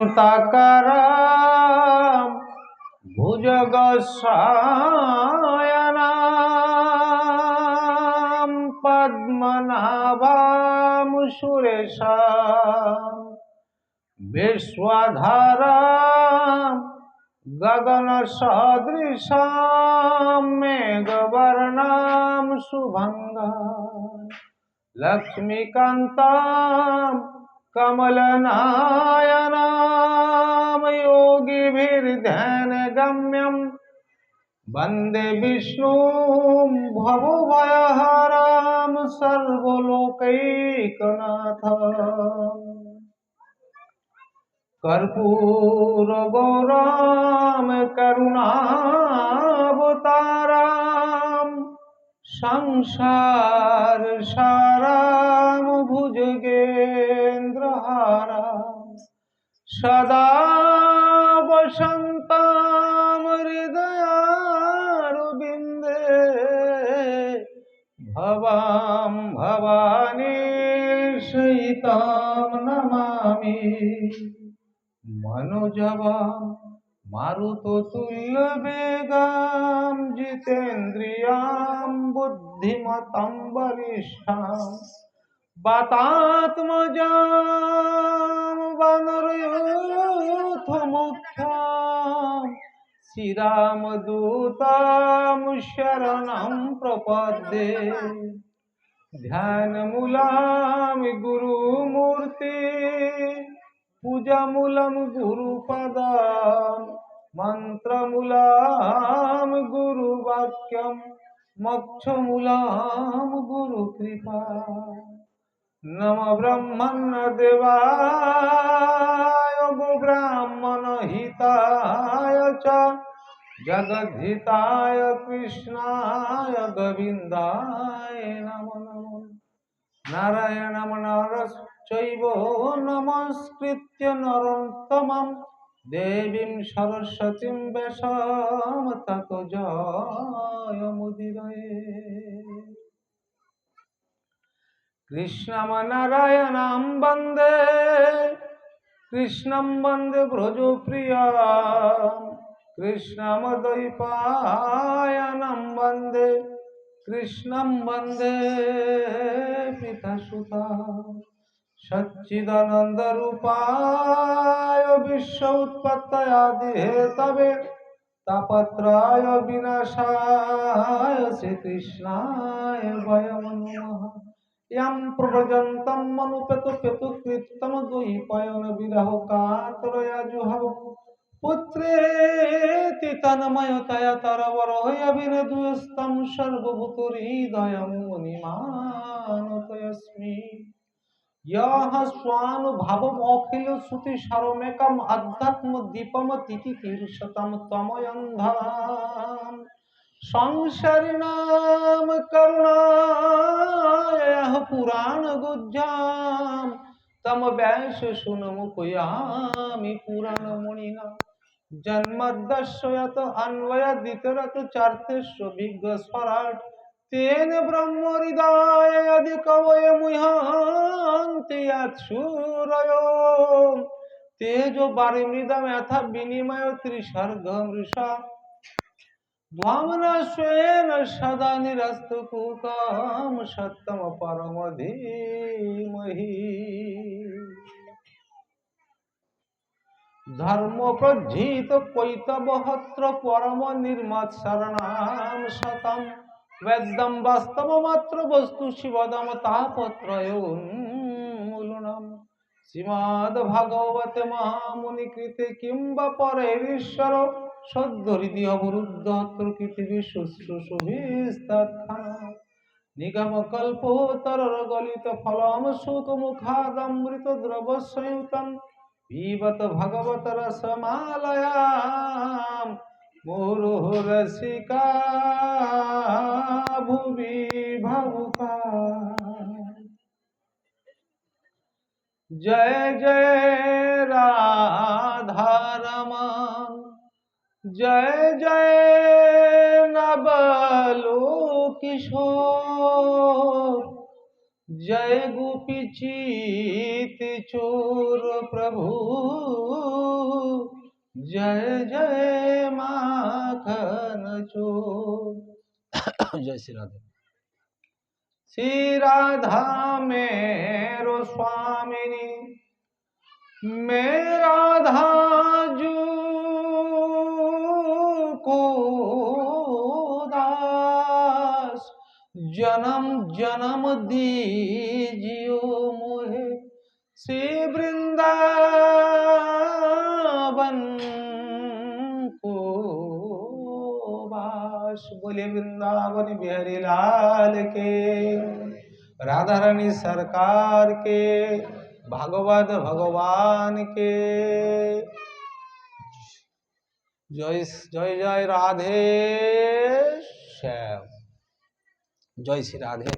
তাকারাম ভুজগ সায়নাম পদ্মনাভাম সুরেশাম বিশ্বধারাম গগন সদৃশাম মেঘবর্ণাম শুভঙ্গ লক্ষ্মীকান্তাম कमलनायनाम धैन गम्यम वंदे विष्णु भवभयहराम सर्वलोकनाथ कर्पूर गौराम करुणावताराम संसार साराम भुजगे। তাহারা সদা বসন্তাম হৃদয়ার বিন্দে ভবাম ভবানী সহিতাম নমামি মনোজবা মারুত তুল্য বেগাম জিতেন্দ্রিয়াম বুদ্ধিমতাম বরিষ্ঠাম वातात्मजां वनरयूथमुख्यां श्रीरामदूतां शरणं प्रपद्ये। ध्यानमूलां गुरुमूर्ति पूजामूलं गुरुपदां मन्त्रमूलां गुरुवाक्यं मोक्षमूलां गुरुकृपा নম ব্রহ্মণ দেবায় গো ব্রাহ্মণ হিতায় চ। জগদ্ধিতায়, কৃষ্ণায়, গোবিন্দায় নম নম। নারায়ণম নরশ্চৈব নমস্কৃত্য নরোত্তমম। দেবীম সরস্বতীম বেশম তত জয় মুদিরয়ে। কৃষ্ণম নারায়ণম বন্দে, কৃষ্ণম বন্দে ব্রজপ্রিয়া কৃষ্ণমদৈপায়নম বন্দে, কৃষ্ণম বন্দে পিতাসুতা। সচ্চিদানন্দরূপায় বিশ্ব উৎপত্তয়াদি হেতবে তাপত্রায় বিনাশায় শ্রীকৃষ্ণায় ভয়মনুমহা ইয়াম প্রভজন্তম মনুপেত পেতু দুই পয়ন বিরহ কাতরয়া জুহব। পুত্রে তিতনময়তয়া তরবর অভিনদুস্তম সর্বভূত হৃদয়ম মুনিমানতয়স্মি ইয়হ স্বানুভাবম অখিল শ্রুতি সারমেকম আধ্যাত্ম দীপম তীর্ষতম সংসারী নাম করুণাহ পুরাণ গুজাম তম ব্যাস শুনমুকয়ামি পুরাণ মণিনা। জন্মদ্দশয়ত অন্বয়দিতরত চার্তেশ্ব বিজ্ঞ স্বরাট তেন ব্রহ্ম হৃদয় আদি কবয় মুহান্তি তেজ বিনিময় ত্রিসর্গ মৃষা। ভাবনাশ্রয়েণ সদা নিরস্তকুকাম সত্যম পরম ধীমহি ধর্ম প্রজ্জিত কৈতবহত্র পরম নির্মৎ শরণাম শতম বেদম বাস্তব মাত্র বস্তু শিবদম তাপত্রয় উন্মূলনম ভগবত মহামুনি কৃতে কিংবা পরে ঈশ্বর পরেশ্বর সদ্যরিতি অবরুদ্ধ পৃথিবী শুশ্রূষুভিস্তাৎখানা নিগম কল্পতরর গলিত ফলম সুখ মুখাদমৃত দ্রব সংযুতম পিবত ভগবত রসমালয়াম ভুবি জয় জয় রাধা जय जय नबालो किशोर। जय गोपी चीत चोर प्रभु। जय जय माखन चोर। जय श्री राधे। श्री राधा मेरो स्वामिनी। मेरा धाम जन्म जन्म दीजियो मुहे, से वृंदावन को वास। बोले वृंदावन बिहारी लाल के राधा रानी सरकार के, भगवत भगवान के। जय जय जय राधे, श्याम। জয় শ্রী রাধে।